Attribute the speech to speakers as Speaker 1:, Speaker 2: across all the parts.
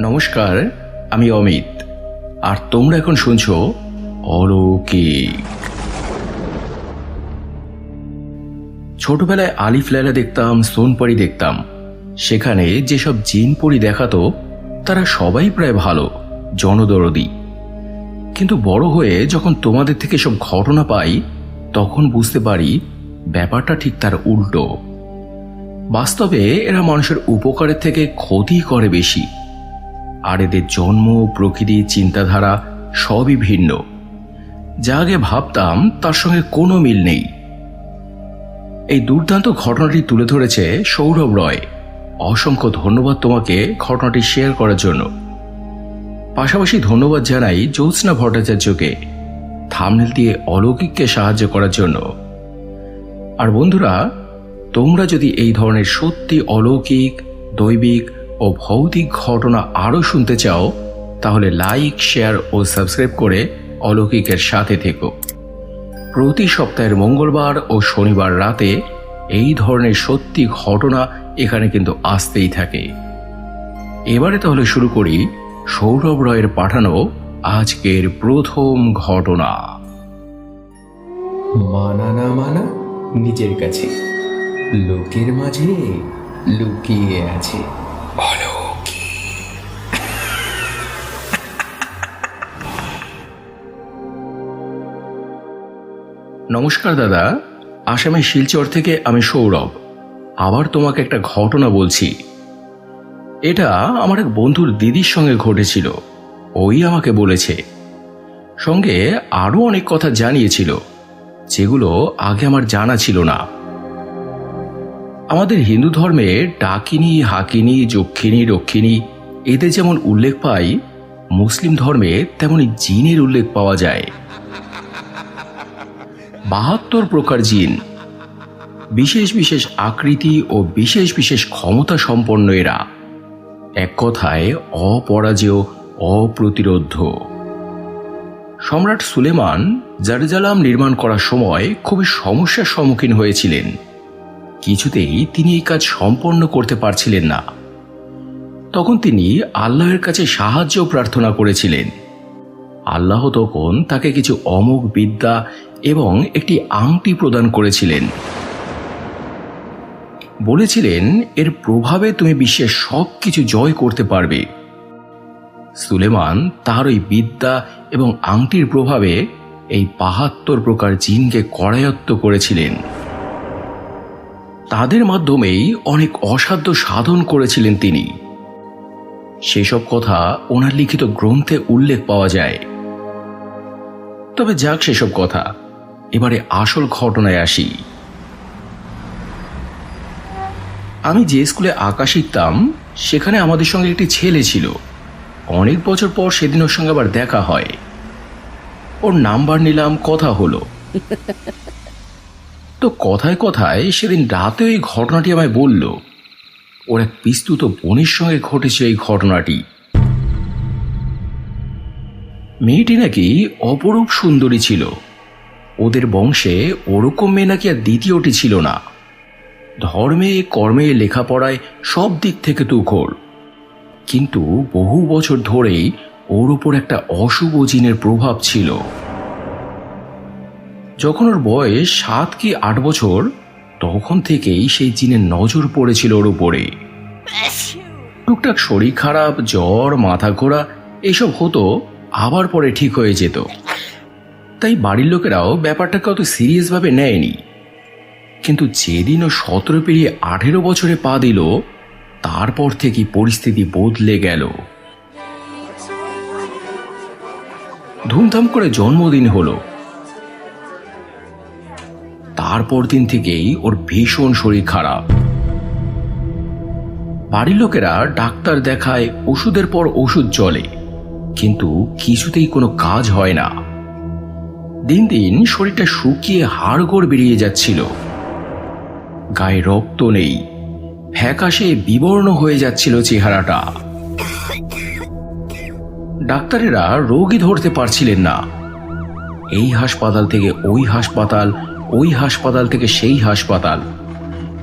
Speaker 1: নমস্কার, আমি অমিত। আর তোমরা এখন শুনছো অলৌকিক। ছোটবেলায় আলিফ লাইলা দেখতাম, সোনপরি দেখতাম। সেখানে যেসব জিন পরি দেখাতো, তারা সবাই প্রায় ভালো, জনদরদি। কিন্তু বড় হয়ে যখন তোমাদের থেকে সব ঘটনা পাই, তখন বুঝতে পারি ব্যাপারটা ঠিক তার উল্টো। বাস্তবে এরা মানুষের উপকারের থেকে ক্ষতি করে বেশি। আর এদের জন্ম প্রকৃতি চিন্তাধারা সবই ভিন্ন। যা আগে ভাবতাম তার সঙ্গে কোনো মিল নেই। এই দুর্দান্ত ঘটনাটি তুলে ধরেছে সৌরভ রয়। অসংখ্য ধন্যবাদ তোমাকে ঘটনাটি শেয়ার করার জন্য। পাশাপাশি ধন্যবাদ জানাই জ্যোৎস্না ভট্টাচার্যকে থামনেল দিয়ে অলৌকিককে সাহায্য করার জন্য। আর বন্ধুরা, তোমরা যদি এই ধরনের সত্যি অলৌকিক, দৈবিক ও ভৌতিক ঘটনা আরও শুনতে চাও, তাহলে লাইক, শেয়ার ও সাবস্ক্রাইব করে অলৌকিকের সাথে থেকো। প্রতি সপ্তাহের মঙ্গলবার ও শনিবার রাতে এই ধরনের সত্যি ঘটনা এখানে কিন্তু আসতেই থাকে। এবারে তাহলে শুরু করি সৌরভ রয়ের পাঠানো আজকের প্রথম ঘটনা।
Speaker 2: মানা না মানা, নিজের কাছে। লোকের মাঝে লুকিয়ে আছে।
Speaker 1: নমস্কার দাদা, আসামের শিলচর থেকে আমি সৌরভ। আবার তোমাকে একটা ঘটনা বলছি। এটা আমার এক বন্ধুর দিদির সঙ্গে ঘটেছিল। ওই আমাকে বলেছে। সঙ্গে আরও অনেক কথা জানিয়েছিল, যেগুলো আগে আমার জানা ছিল না। আমাদের হিন্দু ধর্মে ডাকিনী, হাকিনী, যক্ষিণী, রক্ষিণী, এদের যেমন উল্লেখ পাই, মুসলিম ধর্মে তেমনি জিনের উল্লেখ পাওয়া যায়। বাহাত্তর প্রকার জিন। বিশেষ বিশেষ আকৃতি ও বিশেষ বিশেষ ক্ষমতা সম্পন্ন এরা। এক কথায় অপরাজেয় অপ্রতিরোধ সম্রাট সুলেমান জারজালাম নির্মাণ করার সময় খুবই সমস্যার সম্মুখীন হয়েছিলেন। কিছুতেই তিনি এই কাজ সম্পন্ন করতে পারছিলেন না। তখন তিনি আল্লাহর কাছে সাহায্য প্রার্থনা করেছিলেন। আল্লাহ তখন তাকে কিছু অমোঘ বিদ্যা এবং একটি আংটি প্রদান করেছিলেন। বলেছিলেন, এর প্রভাবে তুমি বিশ্বের সব কিছু জয় করতে পারবে। সুলেমান তার ওই বিদ্যা এবং আংটির প্রভাবে এই বাহাত্তর প্রকার জিনকে করায়ত্ত করেছিলেন। তাদের মাধ্যমেই অনেক অসাধ্য সাধন করেছিলেন তিনি। সেসব কথা ওনার লিখিত গ্রন্থে উল্লেখ পাওয়া যায়। তবে যাক সেসব কথা, এবারে আসল ঘটনায় আসি। আমি যে স্কুলে আঁকা শিখতাম, সেখানে আমাদের সঙ্গে একটি ছেলে ছিল। অনেক বছর পর সেদিন ওর সঙ্গে আবার দেখা হয়। ওর নাম্বার নিলাম, কথা হলো। তো কথায় কথায় সেদিন রাতে ওই ঘটনাটি আমায় বলল। ওর এক পিস্তুত বোনের সঙ্গে ঘটেছে এই ঘটনাটি। মেয়েটি নাকি অপরূপ সুন্দরী ছিল। ওদের বংশে ওরকম মেয়ে নাকি আর দ্বিতীয়টি ছিল না। ধর্মে, কর্মে, লেখাপড়ায় সব দিক থেকে তুখোর। কিন্তু বহু বছর ধরেই ওর উপর একটা অশুভ জিনের প্রভাব ছিল। যখন ওর বয়স সাত কি আট বছর, তখন থেকেই সেই জিনের নজর পড়েছিল ওর উপরে। টুকটাক শরীর খারাপ, জ্বর, মাথা ঘোরা, এসব হতো, আবার পরে ঠিক হয়ে যেত। তাই বাড়ির লোকেরাও ব্যাপারটাকে অত সিরিয়াসভাবে নেয়নি। কিন্তু যেদিন ও সতেরো পেরিয়ে আঠেরো বছরে পা দিল, তারপর থেকেই পরিস্থিতি বদলে গেল। ধুমধাম করে জন্মদিন হলো। তারপর দিন থেকেই ওর ভীষণ শরীর খারাপ। বাড়ির লোকেরা ডাক্তার দেখায়, ওষুধের পর ওষুধ চলে, কিন্তু কিছুতেই কোনো কাজ হয় না। দিন দিন শরীরটা শুকিয়ে হাড়গোড় বেরিয়ে যাচ্ছিল। গায়ে রক্ত নেই, ফ্যাকাশে বিবর্ণ হয়ে যাচ্ছিল চেহারাটা। ডাক্তারেরা রোগী ধরতে পারছিলেন না। এই হাসপাতাল থেকে ওই হাসপাতাল ওই হাসপাতাল থেকে সেই হাসপাতাল।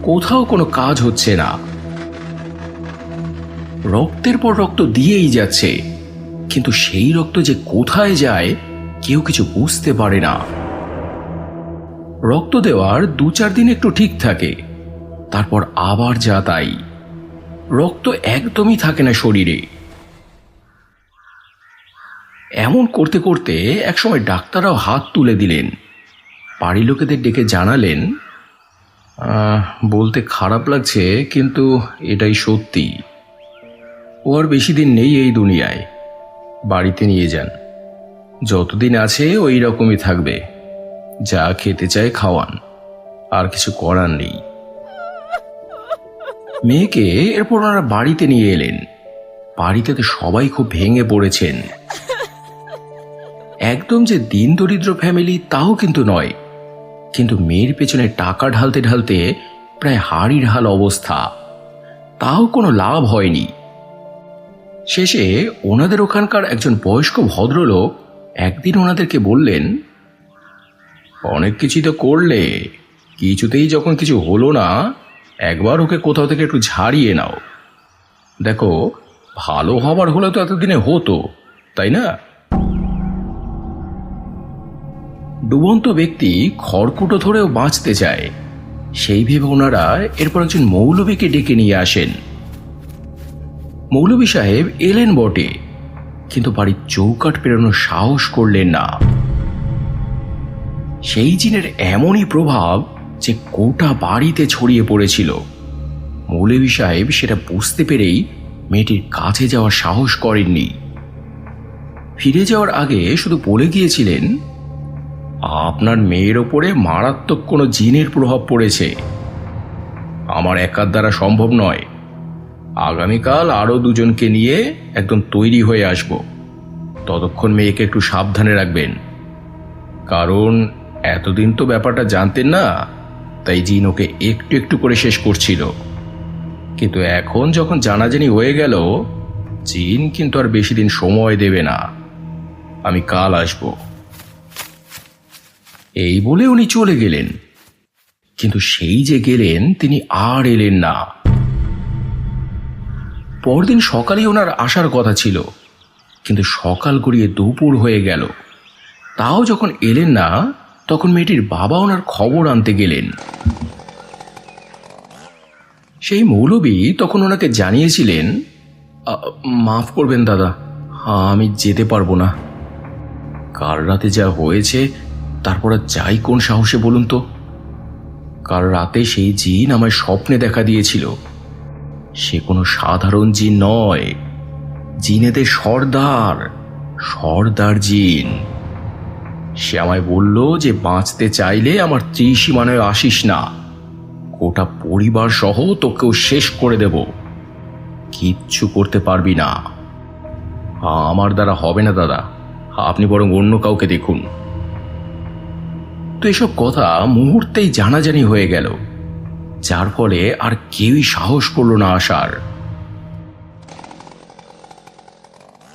Speaker 1: কোথাও কোনো কাজ হচ্ছে না। রক্তের পর রক্ত দিয়েই যাচ্ছে। কিন্তু সেই রক্ত যে কোথায় যায়, কেউ কিছু বুঝতে পারে না। রক্ত দেওয়ার দু চার দিন একটু ঠিক থাকে। তারপর আবার যা তাই। রক্ত একদমই থাকে না শরীরে। এমন করতে করতে একসময় ডাক্তাররাও হাত তুলে দিলেন। বাড়ির লোকেদের ডেকে জানালেন বলতে খারাপ লাগছে, কিন্তু এটাই সত্যি। ও আর বেশি দিন নেই এই দুনিয়ায়। বাড়িতে নিয়ে যান। যতদিন আছে ওই রকমই থাকবে। যা খেতে চায় খাওয়ান। আর কিছু করার নেই। মেয়েকে এরপর ওনারা বাড়িতে নিয়ে এলেন। বাড়িতে তো সবাই খুব ভেঙে পড়েছেন। একদম যে দিন দরিদ্র ফ্যামিলি, তাও কিন্তু নয়। কিন্তু মেয়ের পেছনে টাকা ঢালতে ঢালতে প্রায় হাড়ির ঢাল অবস্থা। তাও কোনো লাভ হয়নি। শেষে ওনাদের ওখানকার একজন বয়স্ক ভদ্রলোক একদিন ওনাদেরকে বললেন, অনেক কিছুই তো করলে, কিছুতেই যখন কিছু হলো না, একবার ওকে কোথাও থেকে একটু ঝাড়িয়ে নাও। দেখো, ভালো হবার হলে তো এতদিনে হতো, তাই না? ডুবন্ত ব্যক্তি খড়কুটো ধরেও বাঁচতে চায়। সেই ভেবে ওনারা এরপর একজন মৌলবীকে ডেকে নিয়ে আসেন। মৌলবী সাহেব এলেন বটে, কিন্তু বাড়ির চৌকাট পেরোনোর সাহস করলেন না। সেই জিনের এমনই প্রভাব যে গোটা বাড়িতে ছড়িয়ে পড়েছিল। মৌলবী সাহেব সেটা বুঝতে পেরেই মেয়েটির কাছে যাওয়ার সাহস করেননি। ফিরে যাওয়ার আগে শুধু বলে গিয়েছিলেন আপনার মেয়ের ওপরে মারাত্মক কোনো জিনের প্রভাব পড়েছে। আমার একার দ্বারা সম্ভব নয়। আগামীকাল আরও দুজনকে নিয়ে একদম তৈরি হয়ে আসব। ততক্ষণ মেয়েকে একটু সাবধানে রাখবেন। কারণ এতদিন তো ব্যাপারটা জানতেন না, তাই জিন ওকে একটু একটু করে শেষ করছিল। কিন্তু এখন যখন জানাজানি হয়ে গেল, জিন কিন্তু আর বেশি দিন সময় দেবে না। আমি কাল আসব। এই বলে উনি চলে গেলেন। কিন্তু সেই যে গেলেন, তিনি আর এলেন না। পরদিন সকালে ওনার আসার কথা ছিল। কিন্তু সকাল গড়িয়ে দুপুর হয়ে গেল। তাও যখন এলেন না, তখন মেয়েটির বাবা ওনার খবর আনতে গেলেন। সেই মৌলবী তখন ওনাকে জানিয়েছিলেন মাফ করবেন দাদা, আমি যেতে পারব না। কার রাতে যা হয়েছে তারপর যাই কোন সাহসে বলুন তো? কাল রাতে সেই জিন আমায় স্বপ্নে দেখা দিয়েছিল। সে কোনো সাধারণ জিন নয়। জিনেদের সর্দার সর্দার জিন। সে আমায় বলল যে বাঁচতে চাইলে আমার ত্রিসীমানায় আসিস না। গোটা পরিবার সহ তোকেও শেষ করে দেব। কিচ্ছু করতে পারবি না। আমার দ্বারা হবে না দাদা। আপনি বরং অন্য কাউকে দেখুন। তো এসব কথা মুহূর্তেই জানাজানি হয়ে গেল। যার ফলে আর কেউই সাহস করল না আসার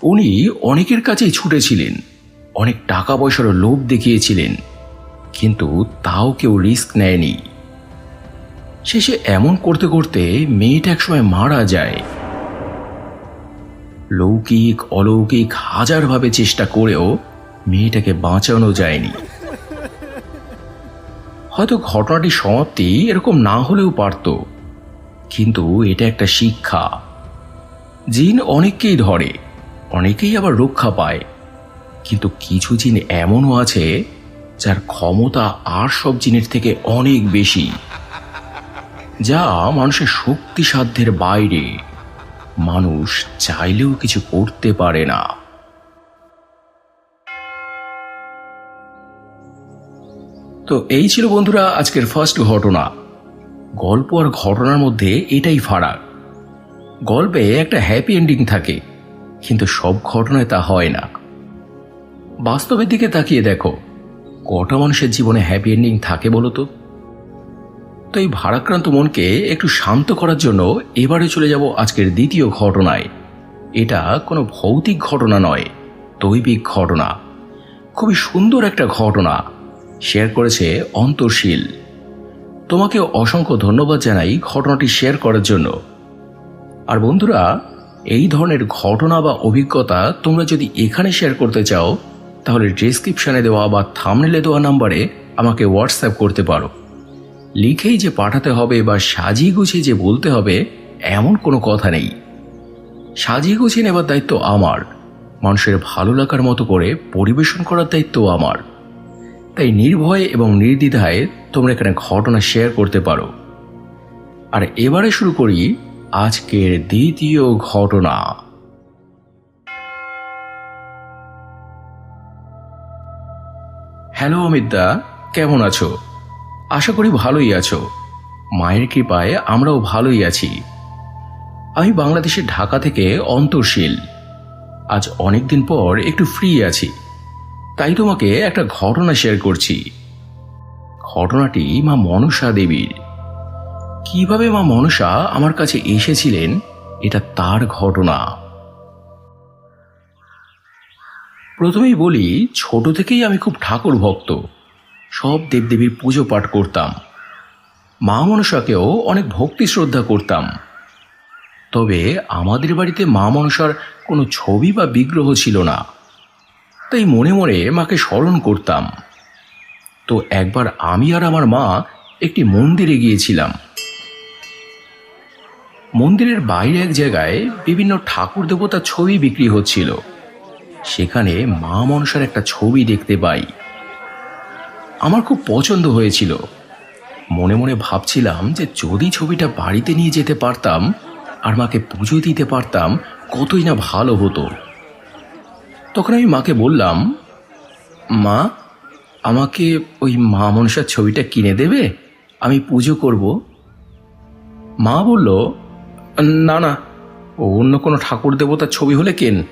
Speaker 1: উনি অনেকের কাছেই ছুটেছিলেন, অনেক টাকা পয়সারও লোভ দেখিয়েছিলেন, কিন্তু তাও কেউ রিস্ক নেয়নি। শেষে এমন করতে করতে মেয়েটা একসময় মারা যায়। লৌকিক, অলৌকিক, হাজারভাবে চেষ্টা করেও মেয়েটাকে বাঁচানো যায়নি। হয়তো ঘটনাটির সমাপ্তি এরকম না হলেও পারত। কিন্তু এটা একটা শিক্ষা। জিন অনেককেই ধরে, অনেকেই আবার রক্ষা পায়। কিন্তু কিছু জিন এমনও আছে, যার ক্ষমতা আর সব জিনের থেকে অনেক বেশি, যা মানুষের শক্তি সাধ্যের বাইরে। মানুষ চাইলেও কিছু করতে পারে না। তো এই ছিল বন্ধুরা আজকের ফার্স্ট ঘটনা। গল্প আর ঘটনার মধ্যে এটাই ফারাক। গল্পে একটা হ্যাপি এন্ডিং থাকে, কিন্তু সব ঘটনায় তা হয় না। বাস্তবের দিকে তাকিয়ে দেখো, কটা মানুষের জীবনে হ্যাপি এন্ডিং থাকে বলো তো? তো এই ভারাক্রান্ত মনকে একটু শান্ত করার জন্য এবারে চলে যাব আজকের দ্বিতীয় ঘটনায়। এটা কোনো ভৌতিক ঘটনা নয়, দৈবিক ঘটনা। খুবই সুন্দর একটা ঘটনা। শেয়ার করেছে অন্তর্শীল তোমাকে অসংখ্য ধন্যবাদ জানাই ঘটনাটি শেয়ার করার জন্য। আর বন্ধুরা, এই ধরনের ঘটনা বা অভিজ্ঞতা তোমরা যদি এখানে শেয়ার করতে চাও, তাহলে ডেসক্রিপশনে দেওয়া বা থামনেলে দেওয়া নাম্বারে আমাকে হোয়াটসঅ্যাপ করতে পারো। লিখেই যে পাঠাতে হবে বা সাজিয়ে গুছিয়ে যে বলতে হবে, এমন কোনো কথা নেই। সাজিয়ে গুছিয়ে নেবার দায়িত্ব আমার। মানুষের ভালো লাগার মতো করে পরিবেশন করার দায়িত্ব আমার। তাই নির্ভয়ে এবং নির্দ্বিধায় তোমরা এখানে ঘটনা শেয়ার করতে পারো। আর এবারে শুরু করি আজকের দ্বিতীয় ঘটনা। হ্যালো অমিতদা, কেমন আছো? আশা করি ভালোই আছো। মায়ের কৃপায় আমরাও ভালোই আছি। আমি বাংলাদেশের ঢাকা থেকে অন্তর্শীল। আজ অনেক দিন পর একটু ফ্রি আছি। তাই তোমাকে একটা ঘটনা শেয়ার করছি। ঘটনাটি মা মনসা দেবীর। কীভাবে মা মনসা আমার কাছে এসেছিলেন, এটা তার ঘটনা। প্রথমেই বলি, ছোট থেকেই আমি খুব ঠাকুর ভক্ত। সব দেবদেবীর পুজো পাঠ করতাম। মা মনসাকেও অনেক ভক্তি শ্রদ্ধা করতাম। তবে আমাদের বাড়িতে মা মনসার কোনো ছবি বা বিগ্রহ ছিল না। তাই মনে মনে মাকে স্মরণ করতাম। তো একবার আমি আর আমার মা একটি মন্দিরে গিয়েছিলাম। মন্দিরের বাইরে এক জায়গায় বিভিন্ন ঠাকুর দেবতার ছবি বিক্রি হচ্ছিল। সেখানে মা মনসার একটা ছবি দেখতে পাই। আমার খুব পছন্দ হয়েছিল। মনে মনে ভাবছিলাম যে যদি ছবিটা বাড়িতে নিয়ে যেতে পারতাম আর মাকে পুজো দিতে পারতাম, কতই না ভালো হতো। তখন আমি মাকে বললাম, মা, আমাকে ওই মা মনসার ছবিটা কিনে দেবে? আমি পুজো করব। মা বলল, না না, ও অন্য কোনো ঠাকুর দেবতার ছবি হলে কেন?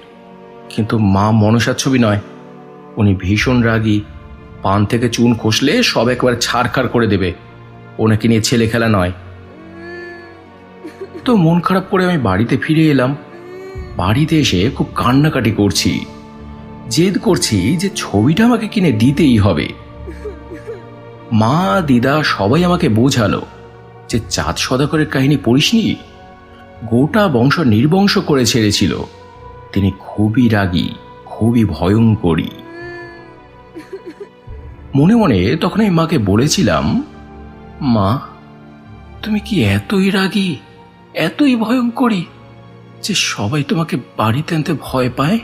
Speaker 1: কিন্তু মা মনসার ছবি নয়। উনি ভীষণ রাগী, পান থেকে চুন খসলে সব একবার ছাড়খাড় করে দেবে। ওনাকে নিয়ে ছেলে খেলা নয়। তো মন খারাপ করে আমি বাড়িতে ফিরে এলাম। বাড়িতে এসে খুব কান্নাকাটি করছি। জেদ করছি যে ছবিটা আমাকে কিনে দিতেই হবে। মা, দিদা সবাই আমাকে বোঝালো যে চাঁদ সদাকরের কাহিনী পড়িসনি? গোটা বংশ নির্বংশ করে ছেড়েছিল। তিনি খুবই রাগী, খুবই ভয়ঙ্করী। মনে মনে তখন আমি মাকে বলেছিলাম, মা, তুমি কি এতই রাগী, এতই ভয়ঙ্করী যে সবাই তোমাকে বাড়িতে আনতে ভয় পায়?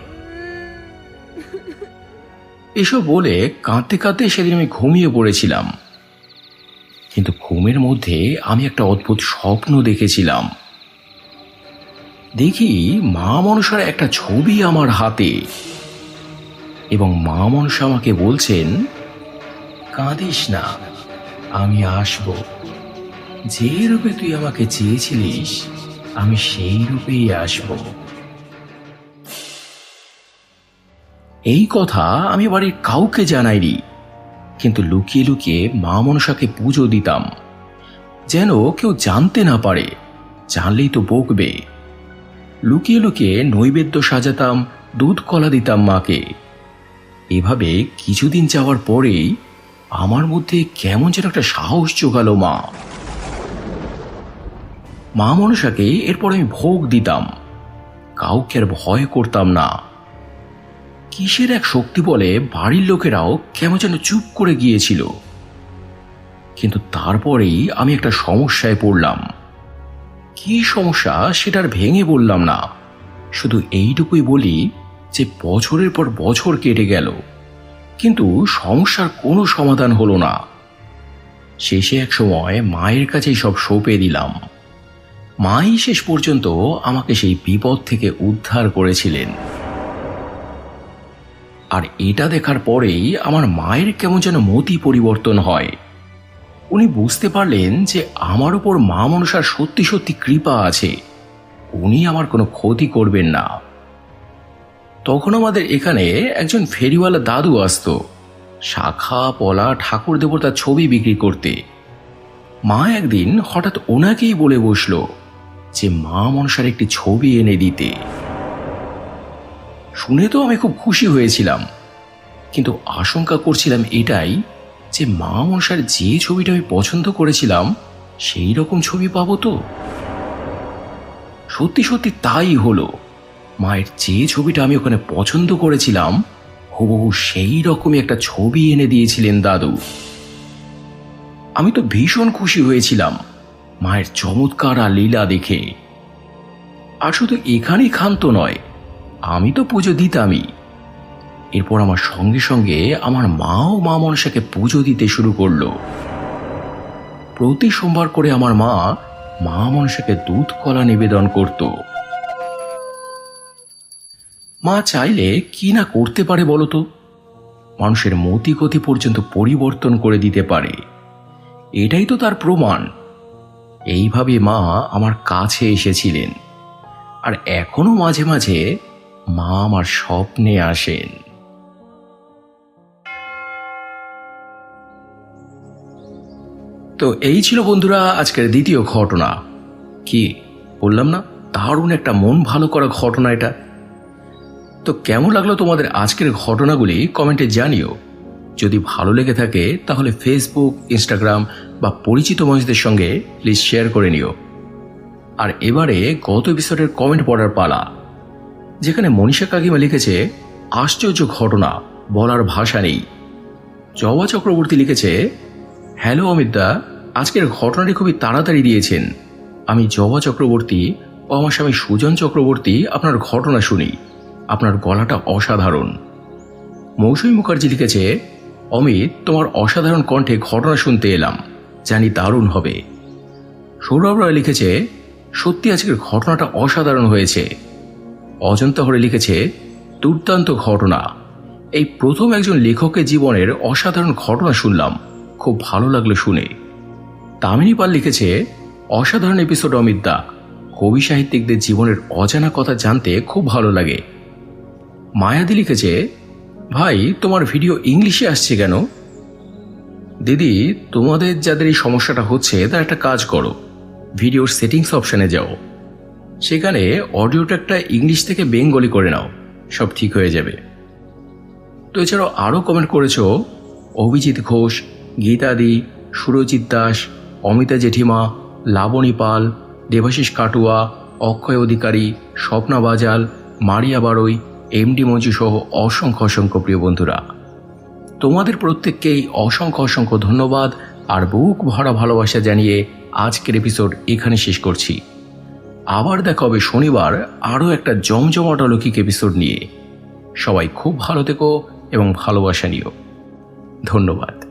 Speaker 1: এসব বলে কাঁদতে কাঁদতে সেদিন আমি ঘুমিয়ে পড়েছিলাম। কিন্তু ঘুমের মধ্যে আমি একটা অদ্ভুত স্বপ্ন দেখেছিলাম। দেখি মা মনসার একটা ছবি আমার হাতে। এবং মা মনসা আমাকে বলছেন, কাঁদিস না, আমি আসব। যে রূপে তুই আমাকে চেয়েছিলিস, আমি সেই রূপেই আসব। এই কথা আমি বাড়ির কাউকে জানাইনি। কিন্তু লুকিয়ে লুকিয়ে মা মনসাকে পুজো দিতাম। যেন কেউ জানতে না পারে, জানলেই তো বকবে। লুকিয়ে লুকিয়ে নৈবেদ্য সাজাতাম, দুধ কলা দিতাম মাকে। এভাবে কিছুদিন যাওয়ার পরেই আমার মধ্যে কেমন যেন একটা সাহস জোগালো মা। মা মনসাকে এরপর আমি ভোগ দিতাম। কাউকে আর ভয় করতাম না। কিসের এক শক্তি বলে বাড়ির লোকেরাও কেমন যেন চুপ করে গিয়েছিল। কিন্তু তারপরেই আমি একটা সমস্যায় পড়লাম। কি সমস্যা সেটার ভেঙে বললাম না। শুধু এইটুকুই বলি যে বছরের পর বছর কেটে গেল। কিন্তু সমস্যার কোনো সমাধান হলো না। শেষে এক সময় মায়ের কাছেই সব সঁপে দিলাম। মাই শেষ পর্যন্ত আমাকে সেই বিপদ থেকে উদ্ধার করেছিলেন। আর এটা দেখার পরেই আমার মায়ের কেমন যেন মতি পরিবর্তন হয়। উনি বুঝতে পারলেন যে আমার উপর মা মনসার সত্যি সত্যি কৃপা আছে। উনি আমার কোনো ক্ষতি করবেন না। তখন আমাদের এখানে একজন ফেরিওয়ালা দাদু আসতো। শাখা, পলা, ঠাকুর দেবতার ছবি বিক্রি করতে। মা একদিন হঠাৎ ওনাকেই বলে বসল যে, মা মনসার একটি ছবি এনে দিতে। শুনে তো আমি খুব খুশি হয়েছিলাম। কিন্তু আশঙ্কা করছিলাম এটাই যে মা মশার যে ছবিটা আমি পছন্দ করেছিলাম, সেই রকম ছবি পাবো তো? সত্যি সত্যি তাই হলো। মায়ের যে ছবিটা আমি ওখানে পছন্দ করেছিলাম, হুবহু সেই রকমই একটা ছবি এনে দিয়েছিলেন দাদু। আমি তো ভীষণ খুশি হয়েছিলাম মায়ের চমৎকার আর লীলা দেখে। আর শুধু এখানেই ক্ষান্ত নয় আমি তো পুজো দিতামই। এরপর আমার সঙ্গে সঙ্গে আমার মাও মা মনসাকে পুজো দিতে শুরু করল। প্রতি সোমবার করে আমার মা মা মনসাকে দুধ, কলা নিবেদন করত। মা চাইলে কি না করতে পারে বলতো? মানুষের মতি গতি পর্যন্ত পরিবর্তন করে দিতে পারে। এটাই তো তার প্রমাণ। এইভাবে মা আমার কাছে এসেছিলেন। আর এখনও মাঝে মাঝে মা আমার স্বপ্নে আসেন। তো এই ছিল বন্ধুরা আজকের দ্বিতীয় ঘটনা। কি, বললাম না? দারুণ একটা মন ভালো করা ঘটনা এটা। তো কেমন লাগল তোমাদের আজকের ঘটনাগুলি কমেন্টে জানিও। যদি ভালো লেগে থাকে, তাহলে ফেসবুক ইনস্টাগ্রাম বা পরিচিত মানুষদের সঙ্গে প্লিজ শেয়ার করে নিও। আর এবারে গত এপিসোডের কমেন্ট পড়ার পালা। যেখানে মনীষা কাকিমা লিখেছে, আশ্চর্য ঘটনা, বলার ভাষা নেই। জবা চক্রবর্তী লিখেছে, হ্যালো অমিতদা, আজকের ঘটনাটি খুবই তাড়াতাড়ি দিয়েছেন। আমি জবা চক্রবর্তী ও আমার স্বামী সুজন চক্রবর্তী আপনার ঘটনা শুনি। আপনার গলাটা অসাধারণ। মৌসুমী মুখার্জি লিখেছে, অমিত, তোমার অসাধারণ কণ্ঠে ঘটনা শুনতে এলাম। জানি দারুণ হবে। সৌরভ রায় লিখেছে, সত্যি আজকের ঘটনাটা অসাধারণ হয়েছে। অজন্তা হরে লিখেছে, দুর্দান্ত ঘটনা। এই প্রথম একজন লেখকের জীবনের অসাধারণ ঘটনা শুনলাম। খুব ভালো লাগল শুনে। তামিনী পাল লিখেছে, অসাধারণ এপিসোড অমিত দা। কবি সাহিত্যিকদের জীবনের অজানা কথা জানতে খুব ভালো লাগে। মায়াদি লিখেছে, ভাই, তোমার ভিডিও ইংলিশে আসছে কেন? দিদি, তোমাদের যাদের এই সমস্যাটা হচ্ছে, তার একটা কাজ করো। ভিডিওর সেটিংস অপশানে যাও। সেখানে অডিও ট্র্যাকটা ইংলিশ থেকে বেঙ্গলি করে নাও, সব ঠিক হয়ে যাবে। তো এছাড়াও আরও কমেন্ট করেছ, অভিজিৎ ঘোষ গীতাদি সুরজিৎ দাস, অমিতা জেঠিমা, লাবণী পাল, দেবাশিস কাটুয়া, অক্ষয় অধিকারী, স্বপ্না বাজাল, মারিয়া বারই, এমডি মঞ্জু সহ অসংখ্য অসংখ্য প্রিয় বন্ধুরা। তোমাদের প্রত্যেককেই অসংখ্য অসংখ্য ধন্যবাদ, আর বুক ভরা ভালোবাসা জানিয়ে আজকের এপিসোড এখানে শেষ করছি। আবার দেখা হবে শনিবার আরও একটা জমজমাট অলৌকিক এপিসোড নিয়ে। সবাই খুব ভালো থেকো এবং ভালোবাসা নিও। ধন্যবাদ।